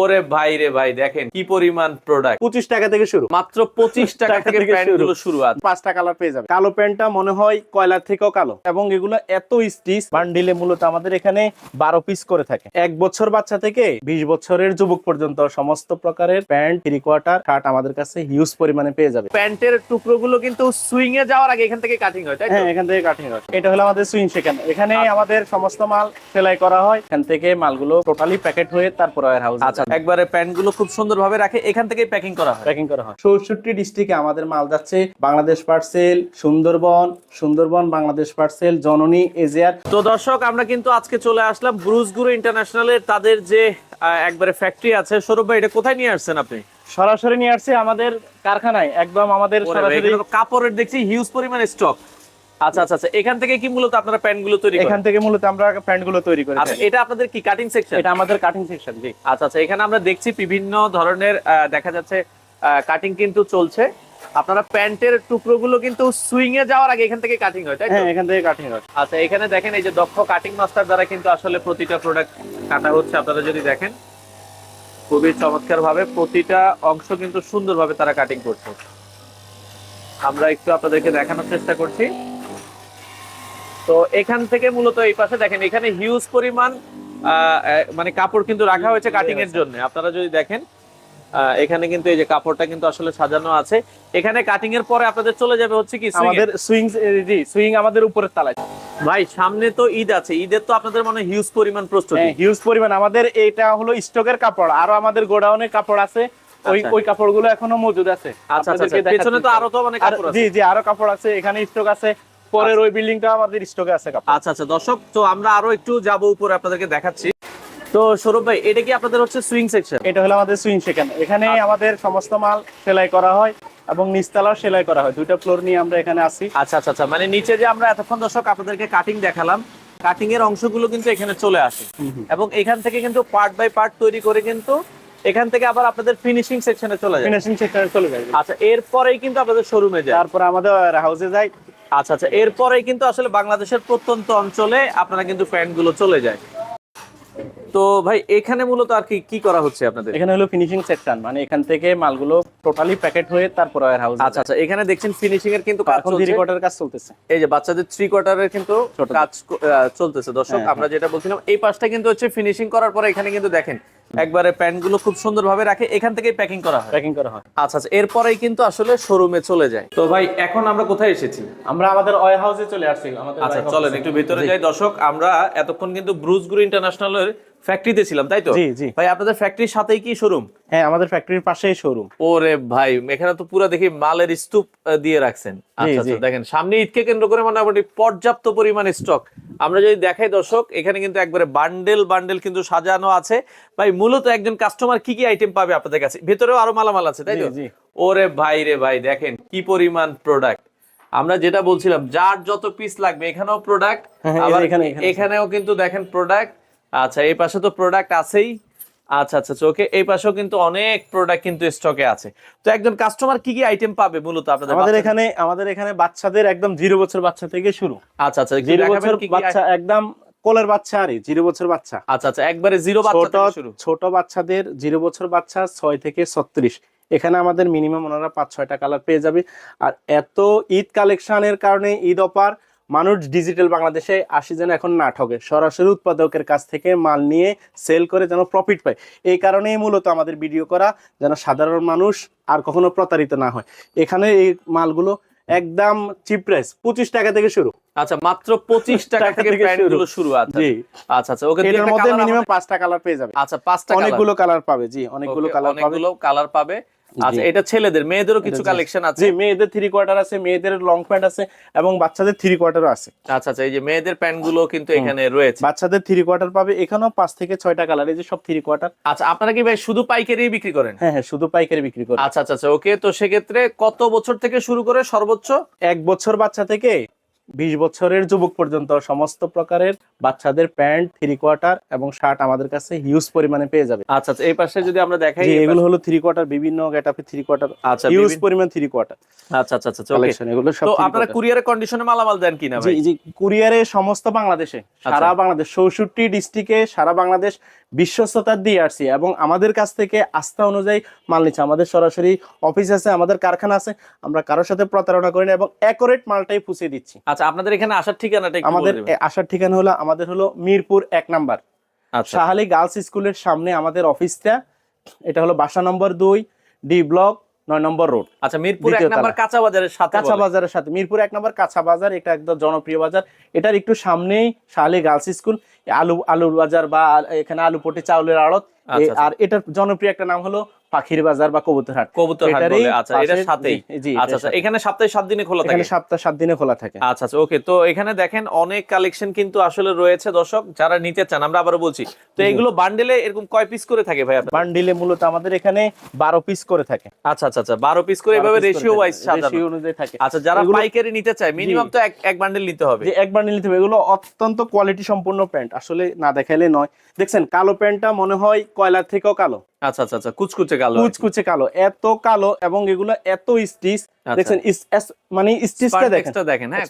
ওরে ভাই রে ভাই দেখেন কি পরিমাণ প্রোডাক্ট পঁচিশ টাকা থেকে শুরু। মাত্র পঁচিশ টাকা থেকে থেকে প্যান্টগুলো শুরু আছে। পাঁচটা কালার পেয়ে যাবে কালো প্যান্টটা মনে হয় কয়লার থেকেও কালো। এবং এগুলো এত স্টিচ বান্ডিলে মূলত আমাদের এখানে বারো পিস করে থাকে। এক বছর বাচ্চা থেকে বিশ বছরের যুবক পর্যন্ত সমস্ত প্রকারের প্যান্ট থ্রি কোয়ার্টার শার্ট আমাদের কাছে হিউজ পরিমাণে পেয়ে যাবে। প্যান্টের টুকরো গুলো কিন্তু সুইং এ যাওয়ার আগে এখান থেকে কাটিং হয় তাই তো? হ্যাঁ এখান থেকে কাটিং হয়। এটা হলো আমাদের সুইং সেখানে। এখানে আমাদের সমস্ত মাল সেলাই করা হয়। এখান থেকে মালগুলো টোটালি প্যাকেট হয়ে তারপর ওয়ার হাউস আচ্ছা একবারে প্যান্টগুলো খুব সুন্দর ভাবে রাখে এখান থেকেই প্যাকিং করা হয়। প্যাকিং করা হয়। চৌষট্টি ডিস্ট্রিক্টে আমাদের মাল যাচ্ছে বাংলাদেশ পার্সেল সুন্দরবন সুন্দরবন বাংলাদেশ পার্সেল জননী এজিয়ার তো দর্শক আমরা কিন্তু আজকে চলে আসলাম ব্রুজগুরু ইন্টারন্যাশনালের তাদের যে একবারে ফ্যাক্টরি আছে। সৌরভ ভাই এটা কোথায় নিয়ে আসছেন আপনি? সরাসরি নিয়ে আসছে আমাদের কারখানায়। একদম আমাদের সরাসরি কাপড়ের দেখছি হিউজ পরিমাণে স্টক আচ্ছা আচ্ছা আচ্ছা এখান থেকে কি মূলত আপনারা প্যান্টগুলো তৈরি এখান থেকে মূলত আমরা প্যান্টগুলো তৈরি করি আচ্ছা এটা আপনাদের কি কাটিং সেকশন এটা আমাদের কাটিং সেকশন জি। আচ্ছা আচ্ছা এখানে আমরা দেখছি বিভিন্ন ধরনের দেখা যাচ্ছে কাটিং কিন্তু চলছে। আপনারা প্যান্টের টুকরোগুলো কিন্তু সুইং এ যাওয়ার আগে এখান থেকে কাটিং হয় তাই হ্যাঁ এখান থেকে কাটিং হয়। আচ্ছা এখানে দেখেন এই যে দক্ষ কাটিং মাস্টার দ্বারা কিন্তু আসলে প্রতিটা প্রোডাক্ট কাটা হচ্ছে। আপনারা যদি দেখেন খুবই চমৎকার ভাবে প্রতিটা অংশ কিন্তু সুন্দরভাবে তারা কাটিং করছে। আমরা একটু আপনাদেরকে দেখানোর চেষ্টা করছি। তো এখান থেকে মূলত এই পাশে দেখেন এখানে হিউজ পরিমাণ মানে কাপড় কিন্তু রাখা হয়েছে কাটিং এর জন্য। আপনারা যদি দেখেন এখানে কিন্তু এই যে কাপড়টা কিন্তু আসলে সাজানো আছে। এখানে কাটিং এর পরে আপনাদের চলে যাবে হচ্ছে কি আমাদের সুইং জি সুইং আমাদের উপরের তালায়। ভাই সামনে তো ঈদ আছে ঈদের তো আপনাদের মনে হিউজ পরিমাণ প্রস্তুতি। হ্যাঁ হিউজ পরিমাণ। আমাদের এটা হলো স্টকের কাপড় আরও আমাদের গোডাউনে কাপড় আছে ওই আচ্ছা। ওই কাপড়গুলো এখনও মজুদ আছে। আচ্ছা আচ্ছা আচ্ছা। পেছনে তো আরও তো অনেক কাপড় আছে। জি জি আরও কাপড় আছে এখানে স্টক আছে। পরের ওই বিল্ডিংটা আমাদের স্টকে আছে আচ্ছা আচ্ছা দর্শক তো আমরা আরও একটু যাব উপরে আপনাদেরকে দেখাচ্ছি। তো সৌরভ ভাই এটা কি আপনাদের হচ্ছে সুইং সেকশন এটা হলো আমাদের সুইং সেখানে এখানে আচ্ছা। আমাদের সমস্ত মাল সেলাই করা হয় এবং নিচতলাও সেলাই করা হয়। দুইটা ফ্লোর নিয়ে আমরা এখানে আসি আচ্ছা আচ্ছা আচ্ছা মানে নিচে যে আমরা এতক্ষণ দর্শক আপনাদেরকে কাটিং দেখালাম কাটিং এর অংশগুলো কিন্তু এখানে চলে আসে। এবং এখান থেকে কিন্তু পার্ট বাই পার্ট তৈরি করে কিন্তু এখান থেকে আবার আপনাদের ফিনিশিং সেকশনে চলে যায়। ফিনিশিং সেকশনে চলে যায়। আচ্ছা এরপরেই কিন্তু আপনাদের শোরুমে যায়। তারপর আমাদের হাউসে যাই আচ্ছা আচ্ছা। এরপরে কিন্তু আসলে বাংলাদেশের প্রত্যন্ত অঞ্চলে আপনারা কিন্তু প্যান্টগুলো চলে যায়। তো ভাই এখানে মূলত আর কি কি করা হচ্ছে আপনাদের? এখানে হলো ফিনিশিং সেকশন মানে এখান থেকে মালগুলো টোটালি প্যাকেট হয়ে তারপর ওয়ার হাউস আচ্ছা আচ্ছা। এখানে দেখছেন ফিনিশিং এর কিন্তু কাজ চলছে। রেকর্ডের কাজ চলতেছে। এই যে বাচ্চাদের থ্রি কোয়ার্টারের কিন্তু। কাজ চলতেছে। দর্শক হ্যাঁ, আমরা যেটা বলছিলাম এই পাশটা কিন্তু হচ্ছে ফিনিশিং করার পরে এখানে কিন্তু দেখেন একবারে প্যান্টগুলো খুব সুন্দর ভাবে রাখে এখান থেকে প্যাকিং করা হয়। প্যাকিং করা হয়। আচ্ছা আচ্ছা এরপরেই কিন্তু আসলে শোরুমে চলে যায়। তো ভাই এখন আমরা কোথায় এসেছি? আমরা আমাদের ওয়ার হাউসে চলে আসছি আমাদের আচ্ছা চলেন একটু ভিতরে যাই। দর্শক আমরা এতক্ষণ কিন্তু ব্রুজগুরু ইন্টারন্যাশনালের ফ্যাক্টরিতে ছিলাম তাই তো? জি, জি। ভাই আপনাদের ফ্যাক্টরির সাথেই কি শোরুম হ্যাঁ আমাদের ফ্যাক্টরির পাশেই শোরুম ওরে ভাই এখানে তো পুরো দেখি মালের স্তূপ দিয়ে রাখছেন। আচ্ছা আচ্ছা দেখেন সামনে ঈদকে কেন্দ্র করে মোটামুটি পর্যাপ্ত পরিমাণে স্টক আমরা যদি দেখাই দর্শক এখানে কিন্তু একবারে বান্ডেল বান্ডেল কিন্তু সাজানো আছে। ভাই মূলত একজন কাস্টমার কি কি আইটেম পাবে আপনাদের কাছে? ভেতরেও আরও মালামাল আছে তাই তো। ওরে ভাই রে ভাই দেখেন কি পরিমাণ প্রোডাক্ট আমরা যেটা বলছিলাম যার যত পিস লাগবে এখানেও প্রোডাক্ট হ্যাঁ, হ্যাঁ, আবার। এখানেও কিন্তু দেখেন প্রোডাক্ট আচ্ছা এই পাশে তো প্রোডাক্ট আছেই। আচ্ছা আচ্ছা ওকে এই পাশেও কিন্তু অনেক প্রোডাক্ট কিন্তু স্টকে আছে। তো একজন কাস্টমার কি কি আইটেম পাবে মূলত আপনাদের আমাদের এখানে আমাদের এখানে বাচ্চাদের একদম জিরো বছর বাচ্চা থেকে শুরু। আচ্ছা আচ্ছা জিরো বছর বাচ্চা একদম কোলের বাচ্চা আরে জিরো বছর বাচ্চা। আচ্ছা আচ্ছা একবারে জিরো বাচ্চা থেকে শুরু। ছোট বাচ্চাদের জিরো বছর বাচ্চা ছয় থেকে ছত্রিশ। এখানে আমাদের মিনিমাম ওনারা পাঁচ ছয়টা কালার পেয়ে যাবে। আর এত ঈদ কালেকশনের কারণে ঈদ অপার মানুষ ডিজিটাল বাংলাদেশে আসি যেন এখন না ঠকে সরাসরি উৎপাদকের কাছ থেকে মাল নিয়ে সেল করে যেন প্রফিট পায়। এই কারণেই মূলত আমাদের ভিডিও করা যেন সাধারণ মানুষ আর কখনো প্রতারিত না হয়। এখানে এই মালগুলো একদম চিপ প্রাইস পঁচিশ টাকা থেকে শুরু। আচ্ছা মাত্র পঁচিশ টাকা থেকে শুরু। শুরু আচ্ছা। আচ্ছা আচ্ছা ওকে এটার মধ্যে মিনিমাম পাঁচটা কালার পেয়ে যাবে। আচ্ছা পাঁচটা অনেকগুলো কালার পাবে জি অনেকগুলো কালার অনেকগুলো কালার পাবে। আচ্ছা এটা ছেলেদের মেয়েদেরও কিছু কালেকশন আছে? জি মেয়েদের থ্রি কোয়ার্টার আছে মেয়েদের লং প্যান্ট আছে এবং বাচ্চাদের থ্রি কোয়ার্টারও আছে। আচ্ছা আচ্ছা এই যে মেয়েদের প্যান্টগুলো কিন্তু এখানে রয়েছে। বাচ্চাদের থ্রি কোয়ার্টার পাবে এখানেও পাঁচ থেকে ছয়টা কালার এই যে সব থ্রি কোয়ার্টার আচ্ছা আপনারা কি ভাই শুধু পাইকারি বিক্রি করেন? হ্যাঁ হ্যাঁ শুধু পাইকারি বিক্রি করে। আচ্ছা আচ্ছা আচ্ছা ওকে তো সেক্ষেত্রে কত বছর থেকে শুরু করে সর্বোচ্চ? এক বছর বাচ্চা থেকে বিশ বছরের যুবক পর্যন্ত সমস্ত প্রকারের বাচ্চাদের প্যান্ট থ্রি কোয়ার্টার এবং শার্ট আমাদের কাছে হিউজ পরিমাণে পেয়ে যাবে আচ্ছা আচ্ছা এই পাশে যদি আমরা দেখাই এগুলো হলো থ্রি কোয়ার্টার বিভিন্ন গেটাপে থ্রি কোয়ার্টার আচ্ছা হিউজ পরিমাণ থ্রি কোয়ার্টার আচ্ছা আচ্ছা আচ্ছা। কালেকশন এগুলো সব তো আপনারা। কুরিয়ারের কন্ডিশনে মালামাল দেন কিনা ভাই জি জি কুরিয়ারে সমস্ত বাংলাদেশে সারা আচ্ছা। বাংলাদেশ চৌষট্টি ডিস্ট্রিক্টে সারা বাংলাদেশ বিশ্বস্ততা দিয়ে আসছি এবং আমাদের কাছ থেকে আস্থা অনুযায়ী মাল নিচ্ছে। আমাদের সরাসরি অফিস আছে আমাদের কারখানা আছে আমরা কারোর সাথে প্রতারণা করি না এবং অ্যাকোরেট মালটাই পুষিয়ে দিচ্ছি। আচ্ছা আপনাদের এখানে আসার ঠিকানাটা আমাদের আসার ঠিকানা হলো আমাদের হলো মিরপুর এক নাম্বার। আচ্ছা। শাহালি গার্লস স্কুলের সামনে আমাদের অফিসটা এটা হলো বাসা নম্বর দুই ডি ব্লক নয় নম্বর রোড। আচ্ছা মিরপুর এক নম্বর কাঁচা বাজারের সাথে কাঁচা বাজারের সাথে। মিরপুর এক নম্বর কাঁচা বাজার এটা একদম জনপ্রিয় বাজার। এটার একটু সামনেই শাহালি গার্লস স্কুল আলু আলুর বাজার বা এখানে আলু পটি চাউলের আড়ত। আর এটার জনপ্রিয় একটা নাম হলো পাখির বাজার বা কবুতরহাট। কবুতর হাট এটারই বলে আচ্ছা এটার সাথেই আচ্ছা আচ্ছা এখানে সপ্তাহে সাত দিনে খোলা থাকে? এখানে সপ্তাহ সাত দিনে খোলা থাকে। আচ্ছা আচ্ছা ওকে তো এখানে দেখেন অনেক কালেকশন কিন্তু আসলে রয়েছে দর্শক যারা নিতে চান আমরা আবারও বলছি। তো এগুলো বান্ডেলে এরকম কয় পিস করে থাকে ভাই আপনার বান্ডিলে মূলত আমাদের এখানে বারো পিস করে থাকে। আচ্ছা আচ্ছা আচ্ছা বারো পিস করে এভাবে রেশিও ওয়াইজ সাজানো। রেশিও অনুযায়ী থাকে। আচ্ছা যারা পাইকারি নিতে চায় মিনিমাম তো এক এক বান্ডেল নিতে হবে। যে এক বান্ডেল নিতে হবে। এগুলো অত্যন্ত কোয়ালিটি সম্পূর্ণ প্যান্ট আসলে না দেখাইলে নয়। দেখছেন কালো প্যান্টটা মনে হয় কয়লার থেকেও কালো। আচ্ছা আচ্ছা আচ্ছা কুচকুচে কালো কুচকুচে কালো এত কালো এবং এগুলো এত স্টিচ। আচ্ছা। দেখছেন মানে স্টিচটা দেখেন। দেখেন হ্যাঁ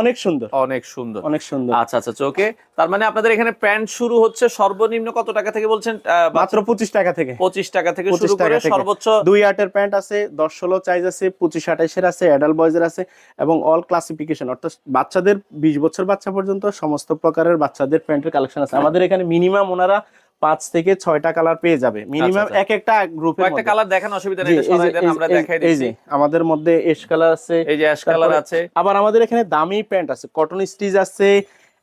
অনেক সুন্দর। অনেক সুন্দর। অনেক সুন্দর। আচ্ছা আচ্ছা ওকে। তার মানে আপনাদের এখানে প্যান্ট শুরু হচ্ছে সর্বনিম্ন কত টাকা থেকে বলছেন? মাত্র পঁচিশ টাকা থেকে। পঁচিশ টাকা থেকে শুরু করে। সর্বোচ্চ দুই আটের প্যান্ট আছে দশ ষোলো সাইজ আছে পঁচিশ আঠাইশের আছে অ্যাডাল্ট বয়েজের আছে এবং অল ক্লাসিফিকেশন অর্থাৎ বাচ্চাদের বিশ বছর বাচ্চা পর্যন্ত সমস্ত প্রকারের বাচ্চাদের প্যান্টের কালেকশন আছে। আমাদের এখানে মিনিমাম ওনারা পাঁচ থেকে ছয়টা কালার পেয়ে যাবে। মিনিমাম আচ্ছা। এক একটা গ্রুপের কয়েকটা কালার দেখান অসুবিধা নেই সরাই দেন, আমরা দেখাই এই যে আমাদের মধ্যে এশ কালার আছে। এই যে অ্যাশ কালার আছে। আবার আমাদের এখানে দামি প্যান্ট আছে। কটন স্টিচ আছে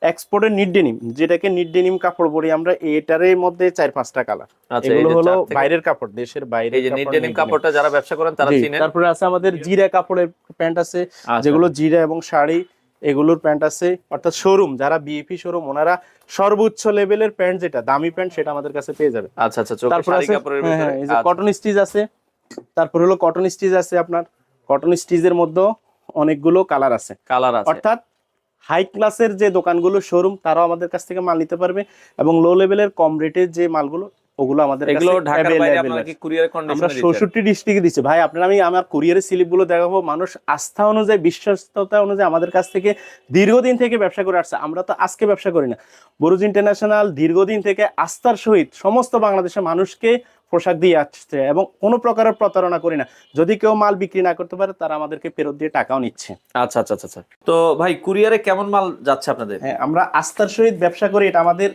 এক্সপোর্টের নিড ডেনিম যেটাকে নিড ডেনিম কাপড় বলি আমরা এটারের মধ্যে চার পাঁচটা কালার আচ্ছা এগুলো হলো বাইরের কাপড় দেশের বাইরে এই যে নিট ডেনিম কাপড়টা যারা ব্যবসা করেন তারা চিনেন। তারপরে আছে আমাদের জিরা কাপড়ের প্যান্ট আছে আচ্ছা। যেগুলো জিরা এবং শাড়ি। এগুলোর প্যান্ট আছে অর্থাৎ শোরুম যারা বিএপি শোরুম ওনারা সর্বোচ্চ লেভেলের প্যান্ট যেটা দামি প্যান্ট সেটা আমাদের কাছে পেয়ে যাবে। আচ্ছা আচ্ছা তারপর আছে হ্যাঁ, ভিতরে। হ্যাঁ, এই যে আচ্ছা। কটন স্টিচ আছে তারপর হলো কটন স্টিচ আছে আপনার। কটন স্টিচের মধ্যে অনেকগুলো কালার আছে। কালার আছে। অর্থাৎ হাই ক্লাসের যে দোকানগুলো শোরুম তারাও আমাদের কাছ থেকে মাল নিতে পারবে এবং লো লেভেলের কম রেটের যে মালগুলো ওগুলো আমাদের এগুলো ঢাকার বাইরে আপনারা কি কুরিয়ার কন্ডিশনে দিচ্ছেন চৌষট্টি ডিস্ট্রিক্টে দিচ্ছি। ভাই আপনার আমি আমার কুরিয়ারের দেখাবো। মানুষ আস্থা অনুযায়ী বিশ্বস্ততা অনুযায়ী আমাদের কাছ থেকে দীর্ঘদিন থেকে ব্যবসা করে আসছে। আমরা তো আজকে ব্যবসা করি না। বরুজ ইন্টারন্যাশনাল দীর্ঘদিন থেকে আস্থার সহিত সমস্ত বাংলাদেশের মানুষকে পোশাক দিয়ে আসছে এবং কোনো প্রকারের প্রতারণা করি না। যদি কেউ মাল বিক্রি না করতে পারে তারা আমাদেরকে ফেরত দিয়ে টাকাও নিচ্ছে। আচ্ছা আচ্ছা আচ্ছা আচ্ছা। তো ভাই কুরিয়ারে কেমন মাল যাচ্ছে আপনাদের? হ্যাঁ আমরা আস্থার সহিত ব্যবসা করি। এটা আমাদের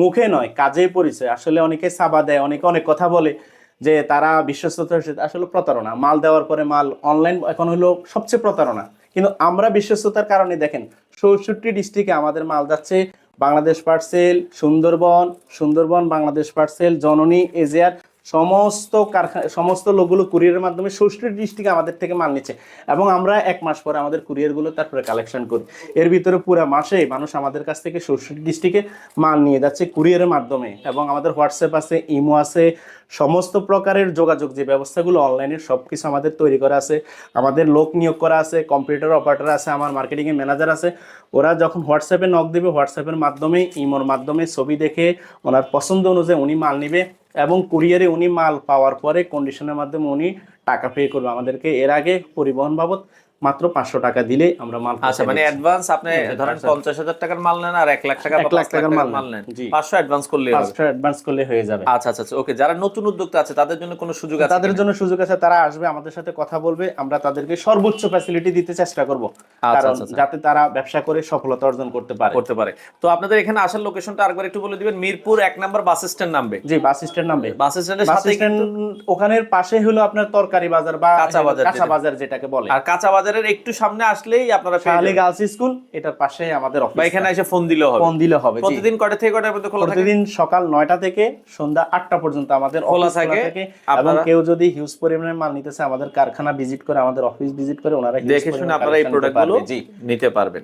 মুখে নয় কাজে পরিচয়। আসলে অনেকে সাবা দেয়, অনেকে অনেক কথা বলে যে তারা বিশ্বস্ততার সাথে আসলে প্রতারণা। মাল দেওয়ার পরে মাল অনলাইন এখন হলো সবচেয়ে প্রতারণা। কিন্তু আমরা বিশ্বস্ততার কারণে দেখেন, চৌষট্টি ডিস্ট্রিক্টে আমাদের মাল যাচ্ছে বাংলাদেশ পার্সেল সুন্দরবন সুন্দরবন, বাংলাদেশ পার্সেল জননী এজিয়ার সমস্ত কারখানা সমস্ত লোকগুলো কুরিয়ারের মাধ্যমে ষষ্ঠী ডিস্ট্রিক্টে আমাদের থেকে মাল নিচ্ছে এবং আমরা এক মাস পরে আমাদের কুরিয়ারগুলো তারপরে কালেকশন করি। এর ভিতরে পুরো মাসে মানুষ আমাদের কাছ থেকে ষষ্ঠী ডিস্ট্রিক্টে মাল নিয়ে যাচ্ছে কুরিয়ারের মাধ্যমে এবং আমাদের হোয়াটসঅ্যাপ আছে ইমো আছে সমস্ত প্রকারের যোগাযোগ, যে ব্যবস্থাগুলো অনলাইনের সব কিছু আমাদের তৈরি করা আছে, আমাদের লোক নিয়োগ করা আছে কম্পিউটার অপারেটর আছে, আমার মার্কেটিংয়ের ম্যানেজার আছে, ওরা যখন হোয়াটসঅ্যাপে নক দেবে হোয়াটসঅ্যাপের মাধ্যমে ইমোর মাধ্যমে ছবি দেখে ওনার পছন্দ অনুযায়ী উনি মাল নিবে এবং কুরিয়ারে উনি মাল পাওয়ার পরে কন্ডিশনের মাধ্যমে উনি টাকা পে করবে আমাদেরকে এর আগে পরিবহন বাবদ। মাত্র পাঁচশো টাকা দিলে আমরা মাল আচ্ছা মানে অ্যাডভান্স আপনি হ্যাঁ, ধরেন পঞ্চাশ হাজার টাকার মাল নেন আর এক লাখ টাকা এক লাখ টাকার মাল মাল নেন। পাঁচশো অ্যাডভান্স করলে পাঁচশো অ্যাডভান্স করলে হয়ে যাবে। আচ্ছা আচ্ছা আচ্ছা ওকে যারা নতুন উদ্যোক্তা আছে তাদের জন্য কোনো সুযোগ আছে তাদের জন্য সুযোগ আছে তারা আসবে আমাদের সাথে কথা বলবে আমরা তাদেরকে সর্বোচ্চ ফ্যাসিলিটি দিতে চেষ্টা করব। আচ্ছা, কারণ আচ্ছা। যাতে তারা ব্যবসা করে সফলতা অর্জন করতে পারে। করতে পারে। তো আপনাদের এখানে আসার লোকেশনটা আরেকবার একটু বলে দিবেন। মিরপুর এক নাম্বার বাস স্ট্যান্ড নামবে। জি বাস স্ট্যান্ড নামবে। বাস স্ট্যান্ডের সাথে ওখানের পাশে হলো আপনার তরকারি বাজার বা কাঁচা বাজার কাঁচা বাজার যেটাকে বলে। আর কাঁচা বাজারের একটু সামনে আসলেই আপনারা শাহালি গার্লস স্কুল। এটার পাশে আমাদের অফিস বা এখানে এসে ফোন দিলেও হবে। ফোন দিলে হবে প্রতিদিন কয়টা থেকে কয়টার পর্যন্ত খোলা থাকে? প্রতিদিন সকাল 9টা থেকে সন্ধ্যা 8টা পর্যন্ত আমাদের খোলা থাকে। এবং কেউ যদি হিউজ পরিমাণের মাল নিতেছে আমাদের কারখানা ভিজিট করে আমাদের অফিস ভিজিট করে ওনারা দেখে শুনে আপনারা এই প্রোডাক্টগুলো জি নিতে পারবেন।